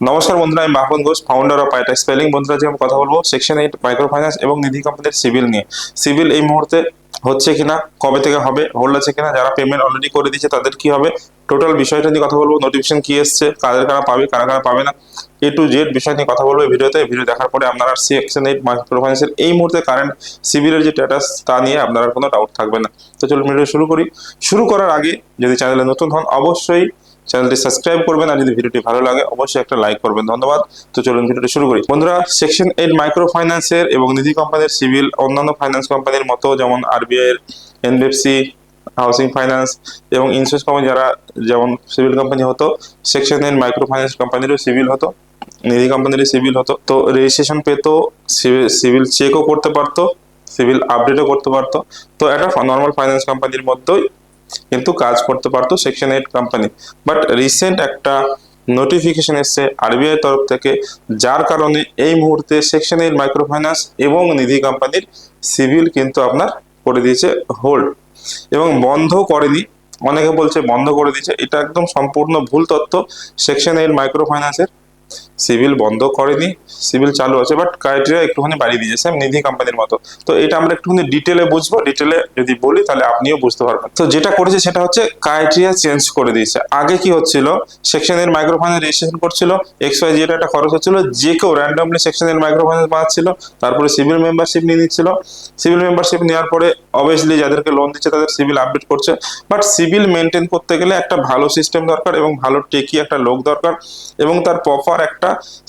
নমস্কার বন্ধুরা, আমি বাপন ঘোষ ফাউন্ডার অফ পাইটা স্পেলিং বন্ধুরা, আজকে আমি কথা বলব সেকশন এইট মাইক্রো ফাইন্যান্স এবং নিধি কোম্পানির সিভিল নিয়ে। সিভিল এই মুহূর্তে হচ্ছে কিনা, কবে থেকে হবে হোল্ড আছে কিনা, যারা পেমেন্ট অলরেডি করে দিয়েছে, তাদের কি হবে? টোটাল বিষয়টা নিয়ে কথা বলব নোটিফিকেশন কি এসছে, কাদের কারা পাবে, কারা কারা পাবে না এ টু জেড বিষয় নিয়ে কথা বলব এই ভিডিওতে। ভিডিও দেখার পরে আপনারা সেকশন এইট মাইক্রো ফাইন্যান্সের এই মুহূর্তে কারেন্ট সিভিলের যে স্ট্যাটাস তা নিয়ে আপনার কোনো ডাউট থাকবে না। তো চলুন ভিডিও শুরু করি। শুরু করার আগে যদি চ্যানেলে নতুন হন, অবশ্যই চ্যানেলটি সাবস্ক্রাইব করবেন আর যদি ভিডিওটি ভালো লাগে, অবশ্যই একটা লাইক করবেন। ধন্যবাদ। তো চলুন ভিডিওটি শুরু করি। বন্ধুরা সেকশন এইট মাইক্রো ফাইন্যান্সের এবং নিধি কোম্পানির সিভিল অন্যান্য ফাইন্যান্স কোম্পানির মতো যেমন আরবিআই এর এনবিএফসি হাউসিং ফাইন্যান্স এবং ইন্স্যুরেন্স কোম্পানি যারা যেমন সিভিল কোম্পানি হতো সেকশন এইট মাইক্রো ফাইন্যান্স কোম্পানিরও সিভিল হতো, নিধি কোম্পানির সিভিল হতো। তো রেজিস্ট্রেশন পেতো সিভিল চেকও করতে পারতো সিভিল আপডেটও করতে পারতো। তো এটা নর্মাল ফাইন্যান্স কোম্পানির মধ্যেই কিন্তু কাজ করতে পারতো section eight company but recent একটা নোটিফিকেশন এসছে আরবিআই তরফ থেকে, যার কারণে এই মুহূর্তে সেকশন এইট মাইক্রো ফাইন্যান্স এবং নিধি কোম্পানির সিভিল কিন্তু আপনার করে দিয়েছে হোল্ড এবং বন্ধ করেনি। অনেকে বলছে বন্ধ করে দিয়েছে। এটা একদম সম্পূর্ণ ভুল তথ্য সেকশন এইট মাইক্রো ফাইন্যান্সের সিভিল বন্ধ করেনি, সিভিল চালু আছে বাট ক্রাইটেরিয়া একটুখানি বাড়িয়ে দিয়েছে সেম নিধি কোম্পানির মতো। তো এটা আমরা একটুখানি ডিটেলে বুঝব ডিটেলে যদি বলি তাহলে আপনিও বুঝতে পারবেন। তো যেটা করেছে সেটা হচ্ছে ক্রাইটেরিয়া চেঞ্জ করে দিয়েছে। আগে কি হচ্ছিল সেকশনের মাইক্রো ফাইন্যান্স রেজিস্ট্রেশন করছিল এক্স ওয়াই যেটা একটা খরচ হচ্ছিল, যে কেউ র্যান্ডমলি সেকশনের মাইক্রো ফাইন্যান্স বানাচ্ছিল তারপরে সিভিল মেম্বারশিপ নিয়ে নিচ্ছিল। সিভিল মেম্বারশিপ নেওয়ার পরে অবভিয়াসলি যাদেরকে লোন দিচ্ছে তাদের সিভিল আপডেট করছে। বাট সিভিল মেনটেন করতে গেলে একটা ভালো সিস্টেম দরকার এবং ভালো টেকি একটা লোক দরকার এবং তার প্রপার একটা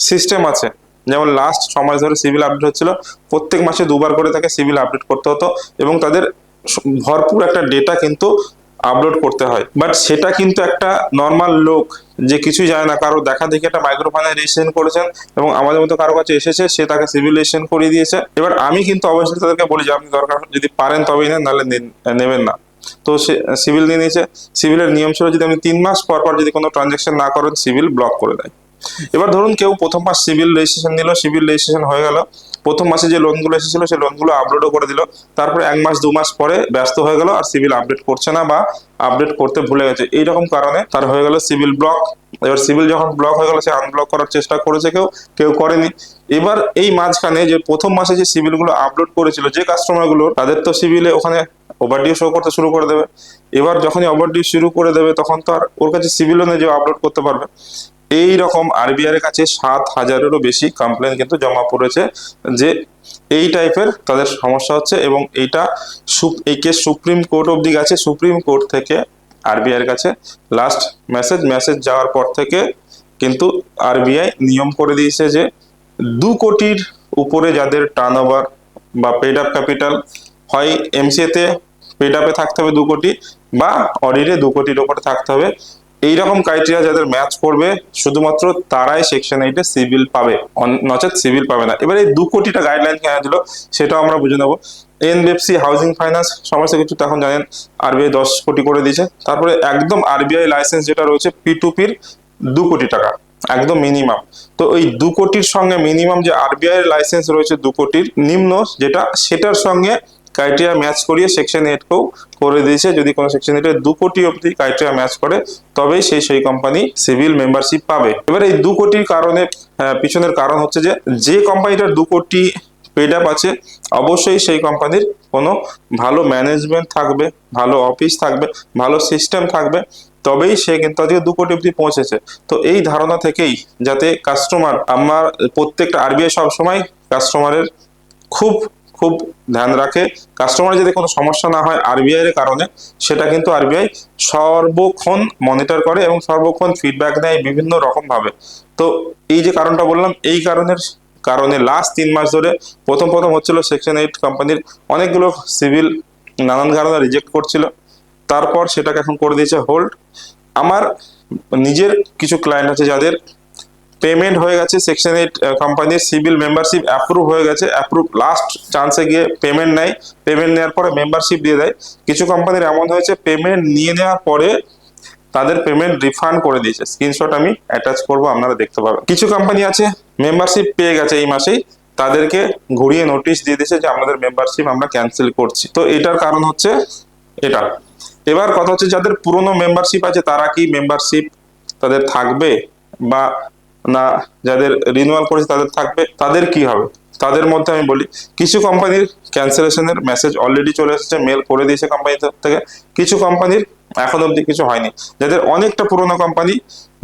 সিস্টেম আছে। যেমন লাস্ট ছ মাস ধরে সিভিল আপডেট হচ্ছিল, প্রত্যেক মাসে দুবার করে তাকে সিভিল আপডেট করতে হতো এবং তাদের ভরপুর একটা ডেটা কিন্তু আপলোড করতে হয়। বাট সেটা কিন্তু একটা নর্মাল লোক, যে কিছুই জানে না, কারও দেখা দেখে একটা মাইক্রো ফাইন্যান্স রেজিস্ট্রেশন করেছেন এবং আমাদের মতো কারও কাছে এসেছে, সে তাকে সিভিল রেজিস্ট্রেশন করিয়ে দিয়েছে। এবার আমি কিন্তু অবশ্যই তাদেরকে বলি যে, আপনি দরকার যদি পারেন তবেই নেন, নাহলে নেবেন না। তো সে সিভিল নিয়ে নিয়েছে। সিভিলের নিয়ম ছিল যদি আপনি তিন মাস পর পর যদি কোনো ট্রানজাকশন না করেন সিভিল ব্লক করে দেয়। এবার ধরুন কেউ প্রথম মাস সিভিল রেজিস্ট্রেশন নিল সিভিল রেজিস্ট্রেশন হয়ে গেল। প্রথম মাসে যে লোনগুলো এসেছিল, সেই লোনগুলো আপলোডও করে দিল। তারপরে এক মাস, দু মাস পরে ব্যস্ত হয়ে গেল আর সিভিল আপডেট করছে না বা আপডেট করতে ভুলে গেছে। এইরকম কারণে তার হয়ে গেল সিভিল ব্লক এবার সিভিল যখন ব্লক হয়ে গেল, সে আনব্লক করার চেষ্টা করেছে কেউ কেউ করেনি। এবার এই মাঝখানে যে প্রথম মাসে যে সিভিলগুলো আপলোড করেছিল, যে কাস্টমারগুলো তাদের তো সিভিলে ওখানে ওভারডিউ শো করতে শুরু করে দেবে। এবার যখনই ওভারডিউ শুরু করে দেবে, তখন তো আর ওর কাছে সিভিলও নেই যে আপলোড করতে পারবে। এই রকম আরবিআই এর কাছে সাত হাজারেরও বেশি কমপ্লেন কিন্তু জমা পড়েছে যে এই টাইপের তাদের সমস্যা হচ্ছে এবং এইটা এই কেস সুপ্রিম কোর্ট অবধি গেছে। সুপ্রিম কোর্ট থেকে আরবিআই এর কাছে লাস্ট মেসেজ মেসেজ যাওয়ার পর থেকে কিন্তু আরবিআই নিয়ম করে দিয়েছে যে দু কোটির উপরে যাদের টার্ন বা পেড আপ ক্যাপিটাল হয় এমসিএতে পেড আপে থাকতে হবে দু কোটি বা অডিটে দু কোটির উপরে থাকতে হবে। এইরকম ক্রাইটেরিয়া যাদের ম্যাচ করবে, শুধুমাত্র তারাই সেকশন এইটে সিভিল পাবে। নচেত সিভিল পাবে না। এবার এই দু কোটিটা গাইডলাইন কেন দিল সেটাও আমরা বুঝে নেব। এনবিএফসি হাউজিং ফাইন্যান্স সমস্ত কিছু তো এখন জানেন আরবিআই দশ কোটি করে দিয়েছে। তারপরে একদম আরবিআই লাইসেন্স যেটা রয়েছে পি টু পির দু কোটি টাকা, একদম মিনিমাম তো ওই দু কোটির সঙ্গে মিনিমাম যে আরবিআই লাইসেন্স রয়েছে দু কোটির, নিম্ন যেটা, সেটার সঙ্গে ক্রাইটেরিয়া ম্যাচ করিয়ে সেকশন এইটকেও করে দিয়েছে। যদি কোনো সেকশন এইটে দু কোটি অবধি ক্রাইটেরিয়া ম্যাচ করে, তবেই সেই সেই কোম্পানি সিভিল মেম্বারশিপ পাবে। এবার এই দু কোটির কারণে পিছনের কারণ হচ্ছে যে যে কোম্পানিটার দু কোটি পেড আপ আছে, অবশ্যই সেই কোম্পানির কোনো ভালো ম্যানেজমেন্ট থাকবে, ভালো অফিস থাকবে, ভালো সিস্টেম থাকবে, তবেই সে কিন্তু আজকে দু কোটি অব্দি পৌঁছেছে। তো এই ধারণা থেকেই যাতে কাস্টমার আমার প্রত্যেকটা আরবিআই সবসময় কাস্টমারের খুব খুব ধ্যান রাখে। কাস্টমার যদি কোনো সমস্যা না হয় আরবিআই এর কারণে সেটা কিন্তু আরবিআই সর্বক্ষণ মনিটর করে এবং সর্বক্ষণ ফিডব্যাক দেয় বিভিন্ন রকম ভাবে তো এই যে কারণটা বললাম এই কারণের কারণে লাস্ট তিন মাস ধরে প্রথম প্রথম হচ্ছিল সেকশন এইট কোম্পানির অনেকগুলো সিভিল নানান কারণে রিজেক্ট করছিল। তারপর সেটাকে এখন করে দিয়েছে হোল্ড আমার নিজের কিছু ক্লায়েন্ট আছে যাদের পেমেন্ট হয়ে গেছে সেকশন এইট কোম্পানির সিভিল মেম্বারশিপ অ্যাপ্রুভ হয়ে গেছে। অ্যাপ্রুভ লাস্ট চান্সে গিয়ে পেমেন্ট নেয়। পেমেন্ট নেওয়ার পরে মেম্বারশিপ দিয়ে দেয়। কিছু কোম্পানির এমন হয়েছে পেমেন্ট নিয়ে নেওয়ার পরে তাদের পেমেন্ট রিফান্ড করে দিয়েছে। স্ক্রিনশট আমি অ্যাটাচ করব, আপনারা দেখতে পাবেন। কিছু কোম্পানি আছে মেম্বারশিপ পেয়ে গেছে এই মাসেই। তাদেরকে ঘুরিয়ে নোটিশ দিয়ে দিয়েছে যে আমাদের মেম্বারশিপ আমরা ক্যান্সেল করছি। তো এটার কারণ হচ্ছে এটা। এবার কথা হচ্ছে, যাদের পুরনো মেম্বারশিপ আছে, তারা কি মেম্বারশিপ তাদের থাকবে? বা না, যাদের রিনুয়াল করেছে তাদের থাকবে, তাদের কি হবে? তাদের মধ্যে আমি বলি, কিছু কোম্পানির ক্যান্সেলেশনের মেসেজ অলরেডি চলে এসেছে মেল করে দিয়েছে কোম্পানি থেকে। কিছু কোম্পানির এখন অবধি কিছু হয়নি। যাদের অনেকটা পুরোনো কোম্পানি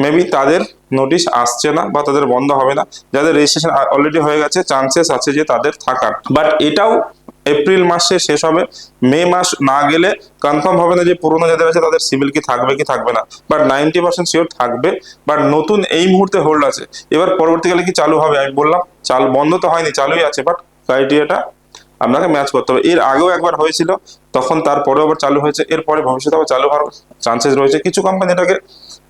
মেবি তাদের নোটিশ আসছে না বা তাদের বন্ধ হবে না। যাদের রেজিস্ট্রেশন অলরেডি হয়ে গেছে চান্সেস আছে যে তাদের থাকার। বাট এটাও এপ্রিল মাসে শেষ হবে। মে মাস না গেলে কনফার্ম হবে না যে পুরোনো যাদের আছে তাদের সিভিল কি থাকবে কি থাকবে না। বাট নাইনটি পার্সেন্ট শিওর থাকবে। বাট নতুন এই মুহূর্তে হোল্ড আছে। এবার পরবর্তীকালে কি চালু হবে? আমি বললাম, চাল বন্ধ তো হয়নি, চালুই আছে বাট ক্রাইটেরিয়াটা আপনাকে ম্যাচ করতে হবে। এর আগেও একবার হয়েছিল, তখন তারপরে আবার চালু হয়েছে। এরপরে ভবিষ্যতে আবার চালু হওয়ার চান্সেস রয়েছে। কিছু কোম্পানি এটাকে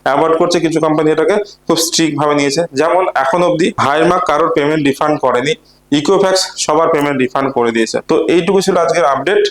অ্যাভয়েড করছে, কিছু কোম্পানি এটাকে খুব স্ট্রিক্ট ভাবে নিয়েছে। যেমন এখন অবধি হায়ারমার্ক কারোর পেমেন্ট রিফান্ড করেনি। ইকোফ্যাক্স সবার পেমেন্ট রিফান্ড করে দিয়েছে। তো এইটুকু ছিল আজকের আপডেট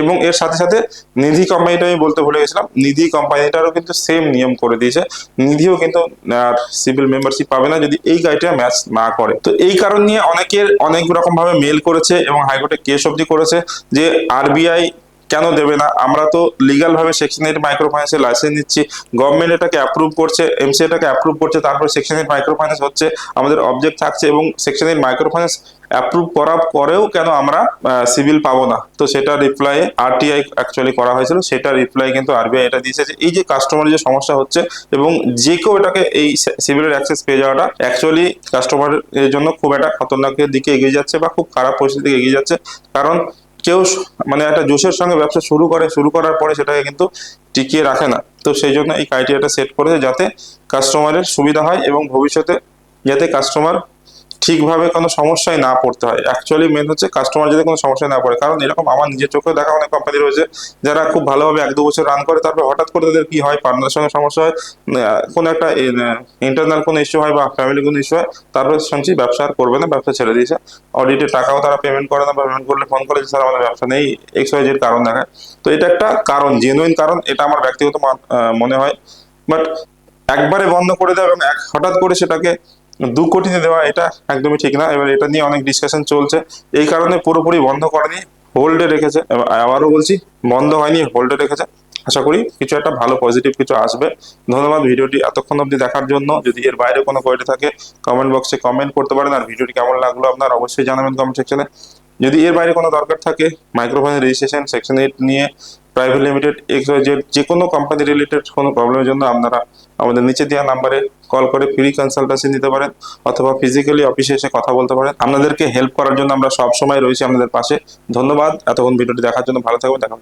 এবং এর সাথে সাথে নিধি কোম্পানিটা আমি বলতে ভুলে গেছিলাম, নিধি কোম্পানিটারও কিন্তু সেম নিয়ম করে দিয়েছে। নিধিও কিন্তু আর সিভিল মেম্বারশিপ পাবে না যদি এই গাড়িটা ম্যাচ না করে। তো এই কারণ নিয়ে অনেকের অনেক রকমভাবে মেল করেছে এবং হাইকোর্টে কেস অবধি করেছে যে আরবিআই কেন দেবে না? আমরা তো লিগাল ভাবে সেকশন এইট মাইক্রো ফাইন্যান্সের লাইসেন্স নিচ্ছি। গভর্নমেন্ট এটাকে অ্যাপ্রুভ করছে এমসি এটাকে অ্যাপ্রুভ করছে, তারপর সেকশন এইট মাইক্রো ফাইন্যান্স হচ্ছে, আমাদের অবজেক্ট থাকছে এবং section eight micro finance approve করার পরেও কেন আমরা সিভিল পাবো না? তো সেটা রিপ্লাই আরটিআই অ্যাকচুয়ালি করা হয়েছিল, সেটা রিপ্লাই কিন্তু আরবিআই এটা দিয়েছে যে এই যে কাস্টমার যে সমস্যা হচ্ছে এবং যে কেউ এটাকে এই সিভিলের অ্যাক্সেস পেয়ে যাওয়াটা অ্যাকচুয়ালি কাস্টমারের জন্য খুব একটা খতরনাকের দিকে এগিয়ে যাচ্ছে বা খুব খারাপ পরিস্থিতির দিকে এগিয়ে যাচ্ছে। কারণ কেউ মানে একটা জোশের সঙ্গে ব্যবসা শুরু করে, শুরু করার পরে সেটাকে কিন্তু টিকিয়ে রাখে না। তো সেই জন্য এই ক্রাইটেরিয়াটা সেট করেছে যাতে কাস্টমারের সুবিধা হয় এবং ভবিষ্যতে যাতে কাস্টমার ঠিকভাবে কোনো সমস্যায় না পড়তে হয়। অ্যাকচুয়ালি মেন হচ্ছে কাস্টমার যদি কোনো সমস্যায় না পড়ে, কারণ এরকম আমার নিজের চোখে দেখা অনেক কোম্পানি রয়েছে যারা খুব ভালোভাবে এক দু বছর রান করে, তারপর হঠাৎ করে তাদের কি হয় পার্টনারের সঙ্গে সমস্যা হয় কোনো একটা ইন্টারনাল কোনো ইস্যু হয় বা ফ্যামিলি কোনো ইস্যু হয়, তারপরে শুনছি ব্যবসা আর করবে না, ব্যবসা ছেড়ে দিয়েছে। অডিটের টাকাও তারা পেমেন্ট করে না বা পেমেন্ট করলে ফোন করে স্যার আমাদের ব্যবসা নেই এক্স ওয়াই কারণ দেখায়। তো এটা একটা কারণ জেনুইন কারণ, এটা আমার ব্যক্তিগত মান- হয়। বাট একবারে বন্ধ করে দেওয়া এবং হঠাৎ করে সেটাকে দু কোটিতে দেওয়া, এটা একদমই ঠিক না। এবার এটা নিয়ে অনেক ডিসকাশন চলছে। এই কারণে পুরোপুরি বন্ধ করেনি হোল্ডে রেখেছে। আবারও বলছি, বন্ধ হয়নি হোল্ডে রেখেছে। আশা করি কিছু একটা ভালো পজিটিভ কিছু আসবে। ধন্যবাদ ভিডিওটি এতক্ষণ অবধি দেখার জন্য। যদি এর বাইরে কোনো কোয়েরি থাকে কমেন্ট বক্সে কমেন্ট করতে পারেন। আর ভিডিওটি কেমন লাগল আপনার অবশ্যই জানাবেন কমেন্ট সেকশনে যদি এর বাইরে কোনো দরকার থাকে মাইক্রোফোন রেজিস্ট্রেশন সেকশন এইট নিয়ে প্রাইভেট লিমিটেড এক্স জেড যে কোনো কোম্পানি রিলেটেড কোনো প্রবলেমের জন্য আপনারা আমাদের নিচে দেওয়া নাম্বারে কল করে ফ্রি কনসালটেন্সি নিতে পারেন অথবা ফিজিক্যালি অফিসে এসে কথা বলতে পারেন। আপনাদেরকে হেল্প করার জন্য আমরা সব সময় রয়েছি আপনাদের পাশে। ধন্যবাদ। এতক্ষণ ভিডিওটি দেখার জন্য ভালো থাকবেন। দেখা